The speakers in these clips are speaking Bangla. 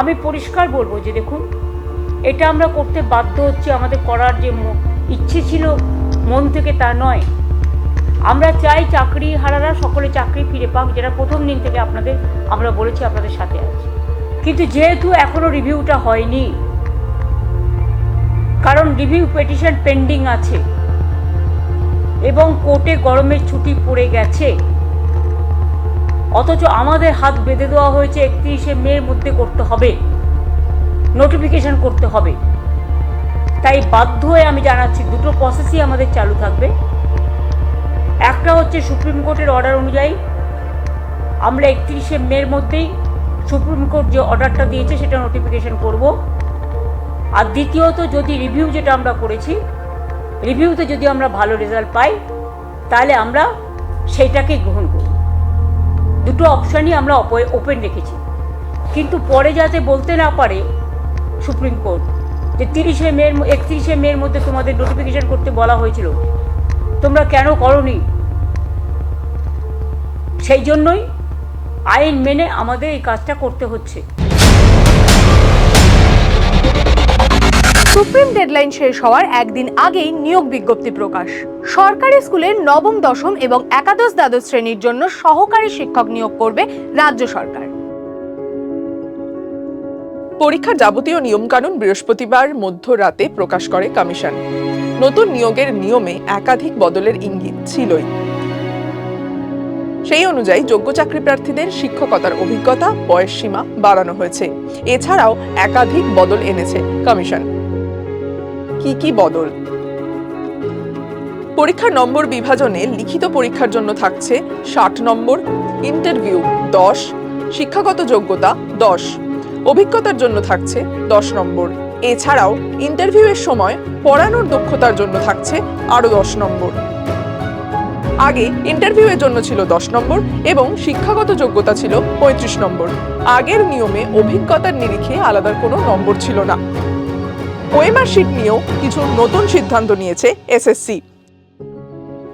আমি পরিষ্কার বলব যে দেখুন, এটা আমরা করতে বাধ্য হচ্ছি, আমাদের করার যে ইচ্ছে ছিল, মন থেকে তা নয়। আমরা চাই চাকরি হারারা সকলে চাকরি ফিরে পাক, যেটা প্রথম দিন থেকে আপনাদের, আমরা বলেছি, আপনাদের সাথে আছে। কিন্তু যেহেতু এখনও রিভিউটা হয়নি, কারণ রিভিউ পেটিশন পেন্ডিং আছে, এবং কোর্টে গরমের ছুটি পড়ে গেছে অথচ আমাদের হাত বেঁধে দেওয়া হয়েছে একত্রিশে মের মধ্যে করতে হবে। নোটিফিকেশন করতে হবে। তাই বাধ্য হয়ে আমি জানাচ্ছি, দুটো প্রসেসই আমাদের চালু থাকবে। একটা হচ্ছে সুপ্রিম কোর্টের অর্ডার অনুযায়ী। আমরা একত্রিশে মের মধ্যেই সুপ্রিম কোর্ট যে অর্ডারটা দিয়েছে, সেটা নোটিফিকেশন করব। আর দ্বিতীয়ত, যদি রিভিউ যেটা আমরা করেছি রিভিউতে যদি আমরা ভালো রেজাল্ট পাই, তাহলে আমরা সেইটাকেই গ্রহণ করব। দুটো অপশানই আমরা ওপেন রেখেছি। কিন্তু পরে যাতে বলতে না পারে সুপ্রিম কোর্ট, যে তিরিশে মের একত্রিশে মের মধ্যে তোমাদের নোটিফিকেশন করতে বলা হয়েছিল, তোমরা কেন করনি? সেই জন্যই আইন মেনে আমাদের এই কাজটা করতে হচ্ছে। সুপ্রিম ডেডলাইন শেষ হওয়ার একদিন আগেই নিয়োগ বিজ্ঞপ্তি প্রকাশ। সরকারি স্কুলের নবম, দশম এবং একাদশ দ্বাদশ শ্রেণির জন্য সহকারী শিক্ষক নিয়োগ করবে রাজ্য সরকার। পরীক্ষার যাবতীয় নিয়মকানুন বৃহস্পতিবার মধ্যরাতে প্রকাশ করে কমিশন। নতুন নিয়োগের নিয়মে একাধিক বদলের ইঙ্গিত ছিলই। সেই অনুযায়ী যোগ্য চাকরি প্রার্থীদের শিক্ষকতার অভিজ্ঞতা বয়স সীমা বাড়ানো হয়েছে। এছাড়াও একাধিক বদল এনেছে কমিশন। কি কি বদল? পরীক্ষার নম্বর বিভাজনে লিখিত পরীক্ষার জন্য থাকছে ষাট নম্বর ইন্টারভিউ দশ, শিক্ষাগত যোগ্যতা দশ, অভিজ্ঞতার জন্য থাকছে দশ নম্বর। এছাড়াও ইন্টারভিউয়ের সময় পড়ানোর দক্ষতার জন্য থাকছে আরও দশ নম্বর। আগে ইন্টারভিউয়ের জন্য ছিল দশ নম্বর এবং শিক্ষাগত যোগ্যতা ছিল পঁয়ত্রিশ নম্বর। আগের নিয়মে অভিজ্ঞতার নিরিখে আলাদা কোনো নম্বর ছিল না। শিট নিয়েও কিছু নতুন সিদ্ধান্ত নিয়েছে এসএসসি।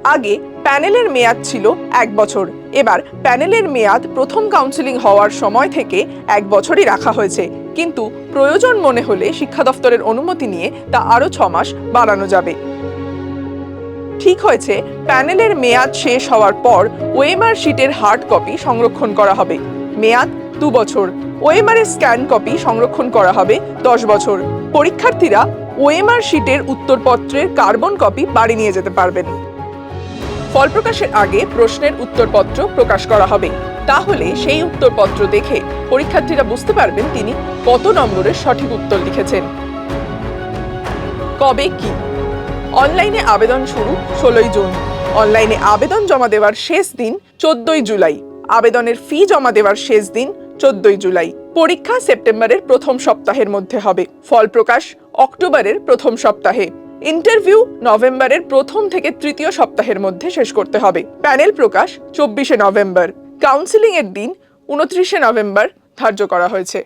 আগে প্যানেলের মেয়াদ ছিল এক বছর। এবার প্যানেলের মেয়াদ প্রথম কাউন্সিলিং হওয়ার সময় থেকে এক বছরই রাখা হয়েছে। কিন্তু প্রয়োজন মনে হলে শিক্ষা দফতরের অনুমতি নিয়ে তা আরও ছ মাস বাড়ানো যাবে। ঠিক হয়েছে, প্যানেলের মেয়াদ শেষ হওয়ার পর ওয়েমার শিটের হার্ড কপি সংরক্ষণ করা হবে। মেয়াদ দু বছর। ওএমআর এর স্ক্যান কপি সংরক্ষণ করা হবে দশ বছর। পরীক্ষার্থীরা ওএমআর শিটের উত্তরপত্রের কার্বন কপি বাড়ি নিয়ে যেতে পারবেন। ফল প্রকাশের আগে প্রশ্নের উত্তরপত্র প্রকাশ করা হবে। তাহলে সেই উত্তরপত্র দেখে পরীক্ষার্থীরা বুঝতে পারবেন তিনি কত নম্বরের সঠিক উত্তর লিখেছেন। কবে কি? অনলাইনে আবেদন শুরু ষোলোই জুন। অনলাইনে আবেদন জমা দেওয়ার শেষ দিন চোদ্দই জুলাই। আবেদনের ফি জমা দেওয়ার শেষ দিন চোদ্দই জুলাই। পরীক্ষা সেপ্টেম্বরের প্রথম সপ্তাহের মধ্যে হবে। ফল প্রকাশ অক্টোবরের প্রথম সপ্তাহে। ইন্টারভিউ নভেম্বরের প্রথম থেকে তৃতীয় সপ্তাহের মধ্যে শেষ করতে হবে। প্যানেল প্রকাশ চব্বিশে নভেম্বর। কাউন্সিলিং এর দিন উনত্রিশে নভেম্বর ধার্য করা হয়েছে।